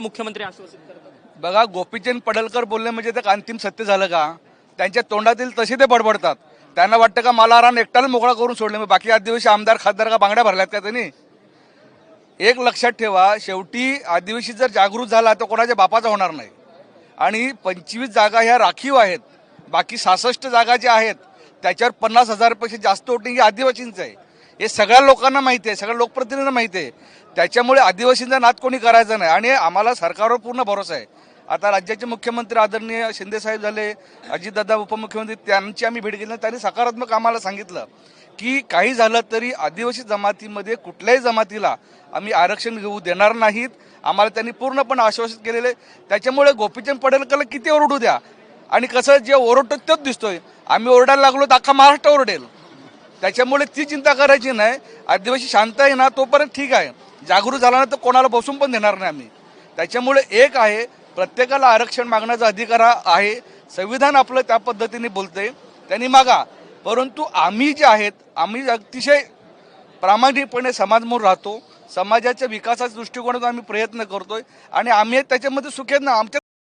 मुख्यमंत्री आश्वासित करतात. बघा गोपीचंद पडलकर बोलले म्हणजे ते अंतिम सत्य झालं का? त्यांच्या तोंडातील तसे ते बडबडतात. त्यांना वाटतं का मला रान एकट्याला मोकळा करून सोडले? मग बाकी आदिवासी आमदार खासदार का बांगड्या भरल्यात का त्यांनी? एक लक्षात ठेवा शेवटी आदिवासी जर जागृत झाला तर कोणाच्या बापाचा होणार नाही. आणि पंचवीस जागा ह्या राखीव आहेत. बाकी सहासष्ट जागा ज्या आहेत त्याच्यावर पन्नास हजारपेक्षा जास्त वोटिंग ही आदिवासींचं आहे. हे सगळ्या लोकांना माहिती आहे सगळ्या लोकप्रतिनिधींना माहिती आहे. त्याच्यामुळे आदिवासींचा नाद कोणी करायचा नाही आणि आम्हाला सरकारवर पूर्ण भरोसा आहे. आता राज्याचे मुख्यमंत्री आदरणीय शिंदेसाहेब झाले अजितदादा उपमुख्यमंत्री त्यांची आम्ही भेट घेतली त्यांनी सकारात्मक आम्हाला सांगितलं की काही झालं तरी आदिवासी जमातीमध्ये कुठल्याही जमातीला आम्ही आरक्षण घेऊ देणार नाहीत. आम्हाला त्यांनी पूर्णपणे आश्वासित केलेले त्याच्यामुळे गोपीचंद पडळकरला किती ओरडू द्या? आणि कसं जे ओरडतो तोच दिसतोय. आम्ही ओरडायला लागलो तर अख्खा महाराष्ट्र ओरडेल. त्याच्यामुळे ती चिंता करायची नाही. आदिवासी शांत आहे ना तोपर्यंत ठीक आहे. जागृत झाला ना तर कोणाला बसून पण देणार नाही आम्ही. त्याच्यामुळे एक आहे प्रत्येकाला आरक्षण मागण्याचा अधिकार आहे. संविधान आपलं त्या पद्धतीने बोलतंय. त्यांनी मागा. परंतु आम्ही जे आहेत आम्ही अतिशय प्रामाणिकपणे समाजमोर राहतो. समाजाच्या विकासाच्या दृष्टिकोनातून आम्ही प्रयत्न करतोय. आणि आम्ही त्याच्यामध्ये सुखेत ना आमच्या